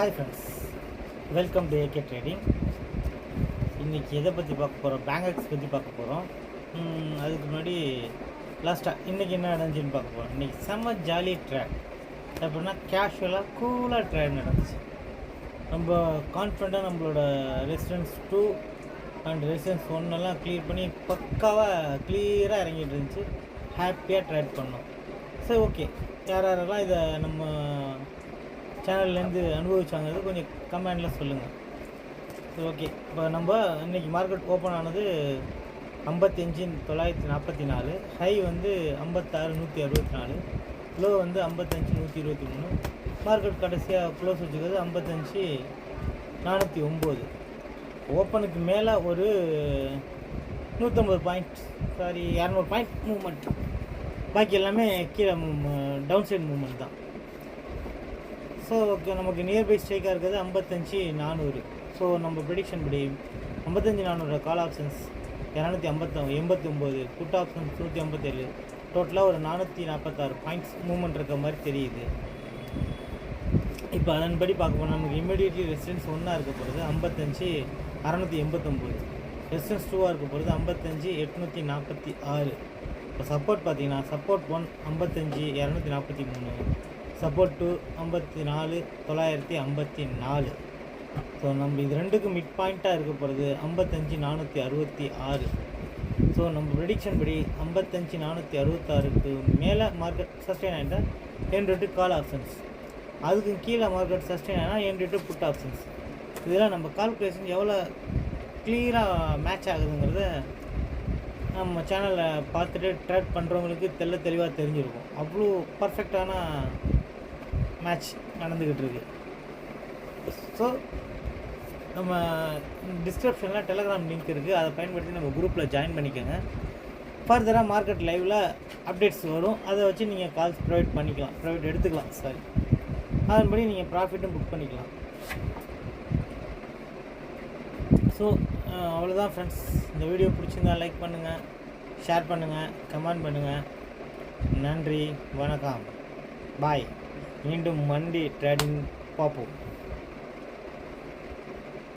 Hi friends welcome to AK trading இன்றைக்கி எதை பற்றி பார்க்க போகிறோம் பேங்கக்ஸ் பற்றி பார்க்க போகிறோம் அதுக்கு முன்னாடி லாஸ்ட்டாக இன்றைக்கி என்ன நடந்துச்சுன்னு பார்க்க போகிறோம் இன்றைக்கி செம்ம ஜாலி ட்ரேட் எப்படின்னா கேஷுவலாக கூலாக ட்ரேட் நடந்துச்சு. நம்ம கான்ஃபிடண்ட்டாக நம்மளோட ரெசிடென்ஸ் டூ அண்ட் ரெசிடென்ஸ் ஒன்னெல்லாம் க்ளியர் பண்ணி பக்காவாக கிளியராக இறங்கிட்டு இருந்துச்சு. ஹாப்பியாக ட்ரேட் பண்ணோம். சரி ஓகே யார் யாரெல்லாம் இதை நம்ம சேனல்லேருந்து அனுபவிச்சாங்கிறது கொஞ்சம் கமெண்டில் சொல்லுங்கள் சரி ஓகே இப்போ நம்ம இன்றைக்கி மார்க்கெட் ஓப்பன் ஆனது ஐம்பத்தஞ்சு தொள்ளாயிரத்தி நாற்பத்தி நாலு ஹை வந்து ஐம்பத்தாறு நூற்றி அறுபத்தி நாலு லோ வந்து ஐம்பத்தஞ்சு நூற்றி இருபத்தி மூணு மார்க்கெட் கடைசியாக க்ளோஸ் வச்சுக்கிறது ஐம்பத்தஞ்சு நானூற்றி ஒம்பது. ஓப்பனுக்கு மேலே ஒரு நூற்றம்பது பாயிண்ட் சாரி இரநூறு பாயிண்ட் மூவ்மெண்ட் பாக்கி எல்லாமே கீழே டவுன் சைடு மூவ்மெண்ட் தான். ஸோ ஓகே நமக்கு நியர்பை ஸ்ட்ரைக்காக இருக்கிறது ஐம்பத்தஞ்சு நானூறு. ஸோ நம்ம ப்ரெடிக்ஷன் படி ஐம்பத்தஞ்சு நானூறு கால் ஆப்ஷன்ஸ் இரநூத்தி ஐம்பத்த எண்பத்தி ஒம்பது புட் ஆப்ஷன்ஸ் நூற்றி ஐம்பத்தேழு டோட்டலாக ஒரு நானூற்றி நாற்பத்தாறு பாயிண்ட்ஸ் மூவ்மெண்ட் இருக்க மாதிரி தெரியுது. இப்போ அதன்படி பார்க்க போனால் நமக்கு இமீடியட்லி ரெசிடென்ஸ் ஒன்றா இருக்க போகிறது ஐம்பத்தஞ்சு அறநூற்றி எண்பத்தொம்போது. ரெசிடென்ஸ் டூவாக இருக்க போகிறது ஐம்பத்தஞ்சு எட்நூற்றி நாற்பத்தி ஆறு. இப்போ சப்போர்ட் பார்த்தீங்கன்னா சப்போர்ட் ஒன் ஐம்பத்தஞ்சு இரநூத்தி நாற்பத்தி மூணு. சப்போர்ட் டூ ஐம்பத்தி நாலு தொள்ளாயிரத்தி ஐம்பத்தி நாலு. ஸோ நம்ம இது ரெண்டுக்கும் மிட் பாயிண்ட்டாக இருக்க போகிறது ஐம்பத்தஞ்சு நானூற்றி அறுபத்தி ஆறு. ஸோ நம்ம ப்ரெடிக்ஷன் படி ஐம்பத்தஞ்சு நானூற்றி அறுபத்தாறுக்கு மேலே மார்க்கெட் சஸ்டெயின் ஆகிட்டால் டென் ரெட்டு கால் ஆப்ஷன்ஸ் அதுக்கு கீழே மார்க்கெட் சஸ்டெயின் ஆனால் என் ரெட்டு புட் ஆப்ஷன்ஸ் இதெல்லாம் நம்ம கால்குலேஷன் எவ்வளோ கிளியராக மேட்ச் ஆகுதுங்கிறத நம்ம சேனலில் பார்த்துட்டு ட்ராக் பண்ணுறவங்களுக்கு தெல்ல தெளிவாக தெரிஞ்சிருக்கும். அவ்வளோ பர்ஃபெக்டான மேட்ச் நடந்துக்கிட்டு இருக்கு ஸோ நம்ம டிஸ்கிரிப்ஷனில் டெலகிராம் லிங்க் இருக்குது அதை பயன்படுத்தி நம்ம குரூப்பில் ஜாயின் பண்ணிக்கோங்க. ஃபர்தராக மார்க்கெட் லைவில் அப்டேட்ஸ் வரும். அதை வச்சு நீங்கள் கால்ஸ் ப்ரொவைட் பண்ணிக்கலாம். ப்ரொவைட் எடுத்துக்கலாம் சாரி அதன்படி நீங்கள் ப்ராஃபிட்டும் புக் பண்ணிக்கலாம். ஸோ அவ்வளோதான் ஃப்ரெண்ட்ஸ் இந்த வீடியோ பிடிச்சிருந்தா லைக் பண்ணுங்கள் ஷேர் பண்ணுங்கள் கமெண்ட் பண்ணுங்கள் நன்றி வணக்கம். பாய் மீண்டும் மண்டி ட்ரேடிங் பார்ப்போம்.